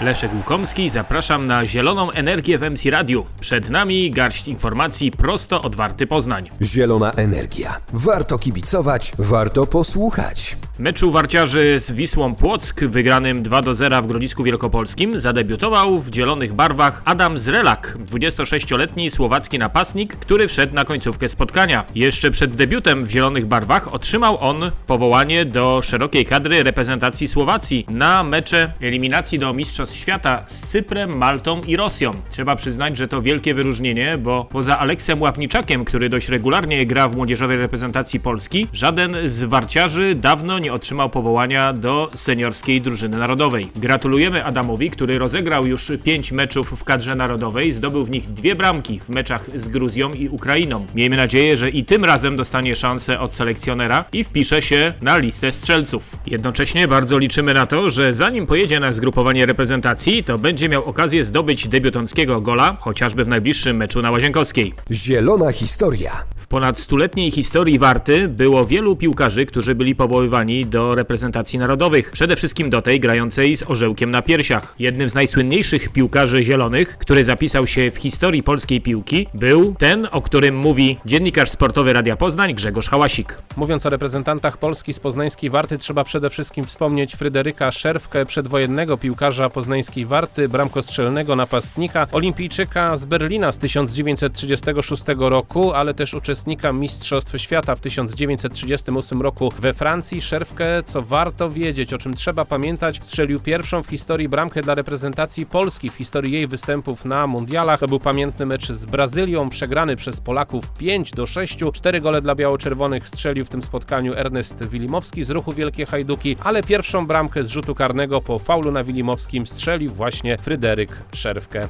Leszek Łukomski, zapraszam na Zieloną Energię w MC Radiu. Przed nami garść informacji prosto od Warty Poznań. Zielona energia. Warto kibicować, warto posłuchać. W meczu warciarzy z Wisłą Płock, wygranym 2 do 0 w Grodzisku Wielkopolskim, zadebiutował w zielonych barwach Adam Zrelak, 26-letni słowacki napastnik, który wszedł na końcówkę spotkania. Jeszcze przed debiutem w zielonych barwach otrzymał on powołanie do szerokiej kadry reprezentacji Słowacji na mecze eliminacji do Mistrzostw Świata z Cyprem, Maltą i Rosją. Trzeba przyznać, że to wielkie wyróżnienie, bo poza Aleksem Ławniczakiem, który dość regularnie gra w młodzieżowej reprezentacji Polski, żaden z warciarzy dawno nie otrzymał powołania do seniorskiej drużyny narodowej. Gratulujemy Adamowi, który rozegrał już 5 meczów w kadrze narodowej, zdobył w nich dwie bramki w meczach z Gruzją i Ukrainą. Miejmy nadzieję, że i tym razem dostanie szansę od selekcjonera i wpisze się na listę strzelców. Jednocześnie bardzo liczymy na to, że zanim pojedzie na zgrupowanie reprezentacji, to będzie miał okazję zdobyć debiutanckiego gola, chociażby w najbliższym meczu na Łazienkowskiej. Zielona historia. W ponad stuletniej historii Warty było wielu piłkarzy, którzy byli powoływani do reprezentacji narodowych. Przede wszystkim do tej grającej z orzełkiem na piersiach. Jednym z najsłynniejszych piłkarzy zielonych, który zapisał się w historii polskiej piłki, był ten, o którym mówi dziennikarz sportowy Radia Poznań Grzegorz Hałasik. Mówiąc o reprezentantach Polski z poznańskiej Warty, trzeba przede wszystkim wspomnieć Fryderyka Szerwkę, przedwojennego piłkarza poznańskiej Warty, bramkostrzelnego napastnika, olimpijczyka z Berlina z 1936 roku, ale też uczestnika Mistrzostw Świata w 1938 roku we Francji. Szerwkę, co warto wiedzieć, o czym trzeba pamiętać, strzelił pierwszą w historii bramkę dla reprezentacji Polski w historii jej występów na mundialach. To był pamiętny mecz z Brazylią, przegrany przez Polaków 5 do 6. Cztery gole dla biało-czerwonych strzelił w tym spotkaniu Ernest Wilimowski z ruchu Wielkie Hajduki, ale pierwszą bramkę z rzutu karnego po faulu na Wilimowskim strzelił właśnie Fryderyk Szerwkę.